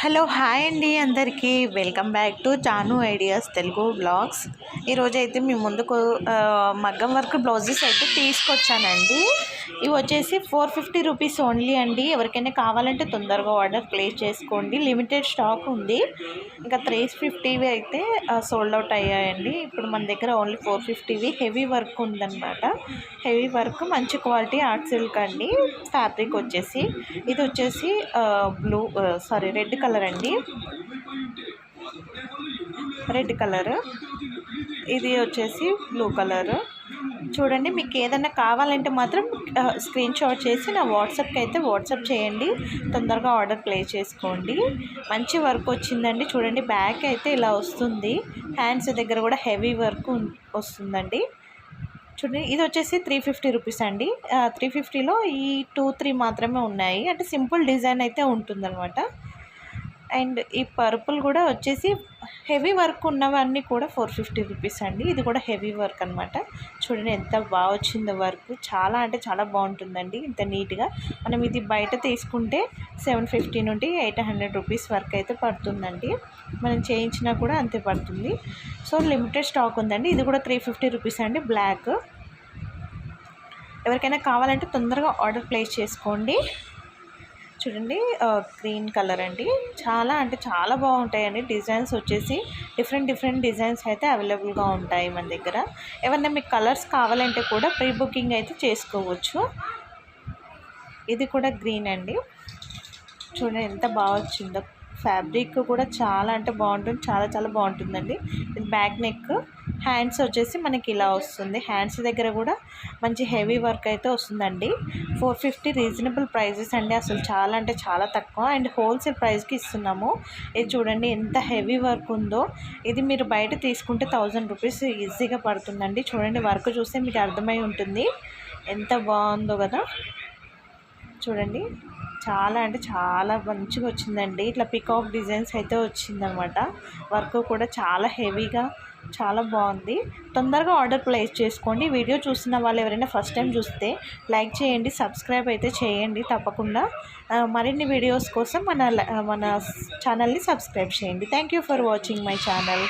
Hello hi అండి అందరికీ. Welcome back to Chanu ideas Telugu blogs. ఈరోజు అయితే మీ ముందుకు మగ్గం వర్క్ బ్లౌజెస్ అయితే తీసుకొచ్చానండి. ఇవి వచ్చేసి ఫోర్ ఫిఫ్టీ రూపీస్ ఓన్లీ అండి. ఎవరికైనా కావాలంటే తొందరగా ఆర్డర్ ప్లేస్ చేసుకోండి. లిమిటెడ్ స్టాక్ ఉంది. ఇంకా త్రీ ఫిఫ్టీవి అయితే సోల్డ్ అవుట్ అయ్యాయండి. ఇప్పుడు మన దగ్గర ఓన్లీ ఫోర్ ఫిఫ్టీవి హెవీ వర్క్ ఉందన్నమాట. హెవీ వర్క్ మంచి క్వాలిటీ ఆర్ట్ సిల్క్ అండి. ఫ్యాబ్రిక్ వచ్చేసి ఇది వచ్చేసి బ్లూ సారీ రెడ్ కలర్ అండి. రెడ్ కలర్ ఇది వచ్చేసి బ్లూ కలర్ చూడండి మీకు ఏదైనా కావాలంటే మాత్రం స్క్రీన్ షాట్ చేసి నా వాట్సాప్కి అయితే వాట్సాప్ చేయండి. తొందరగా ఆర్డర్ ప్లేస్ చేసుకోండి. మంచి వర్క్ వచ్చిందండి. చూడండి బ్యాక్ అయితే ఇలా వస్తుంది. హ్యాండ్స్ దగ్గర కూడా హెవీ వర్క్ వస్తుందండి. చూడండి ఇది వచ్చేసి త్రీ ఫిఫ్టీ రూపీస్ అండి. త్రీ ఫిఫ్టీలో ఈ టూ త్రీ మాత్రమే ఉన్నాయి. అంటే సింపుల్ డిజైన్ అయితే ఉంటుందన్నమాట. అండ్ ఈ పర్పుల్ కూడా వచ్చేసి హెవీ వర్క్ ఉన్నవన్నీ కూడా ఫోర్ ఫిఫ్టీ రూపీస్ అండి. ఇది కూడా హెవీ వర్క్ అనమాట చూడండి ఎంత బాగా వచ్చిందో వర్క్. చాలా అంటే చాలా బాగుంటుందండి ఇంత నీట్గా. మనం ఇది బయట తీసుకుంటే సెవెన్ ఫిఫ్టీ నుండి ఎయిట్ హండ్రెడ్ రూపీస్ వర్క్ అయితే పడుతుందండి. మనం చేయించినా కూడా అంతే పడుతుంది. సో లిమిటెడ్ స్టాక్ ఉందండి. ఇది కూడా త్రీ ఫిఫ్టీ రూపీస్ అండి బ్లాక్. ఎవరికైనా కావాలంటే తొందరగా ఆర్డర్ ప్లేస్ చేసుకోండి. చూడండి గ్రీన్ కలర్ అండి. చాలా అంటే చాలా బాగుంటాయండి. డిజైన్స్ వచ్చేసి డిఫరెంట్ డిఫరెంట్ డిజైన్స్ అయితే అవైలబుల్గా ఉంటాయి మన దగ్గర. ఏమన్నా మీకు కలర్స్ కావాలంటే కూడా ప్రీ బుకింగ్ అయితే చేసుకోవచ్చు. ఇది కూడా గ్రీన్ అండి. చూడండి ఎంత బాగా వచ్చిందో. ఫ్యాబ్రిక్ కూడా చాలా అంటే బాగుంటుంది. చాలా చాలా బాగుంటుందండి. ఇది బ్యాక్ నెక్ హ్యాండ్స్ వచ్చేసి మనకి ఇలా వస్తుంది. హ్యాండ్స్ దగ్గర కూడా మంచి హెవీ వర్క్ అయితే వస్తుందండి. ఫోర్ ఫిఫ్టీ రీజనబుల్ ప్రైజెస్ అండి అసలు. చాలా అంటే చాలా తక్కువ. అండ్ హోల్సేల్ ప్రైస్కి ఇస్తున్నాము. ఇది చూడండి ఎంత హెవీ వర్క్ ఉందో. ఇది మీరు బయట తీసుకుంటే థౌజండ్ రూపీస్ ఈజీగా పడుతుందండి. చూడండి వర్క్ చూస్తే మీకు అర్థమై ఉంటుంది. ఎంత బాగుందో కదా. చూడండి. చాలా అంటే చాలా మంచిగా వచ్చిందండి. ఇట్లా పికాక్ డిజైన్స్ అయితే వచ్చిందనమాట. వర్క్ కూడా చాలా హెవీగా చాలా బాగుంది. తొందరగా ఆర్డర్ ప్లేస్ చేసుకోండి. వీడియో చూస్తున్న వాళ్ళు ఎవరైనా ఫస్ట్ టైం చూస్తే లైక్ చేయండి సబ్స్క్రైబ్ అయితే చేయండి తప్పకుండా. మరిన్ని వీడియోస్ కోసం మన మన ఛానల్ని సబ్స్క్రైబ్ చేయండి. Thank you for watching my channel.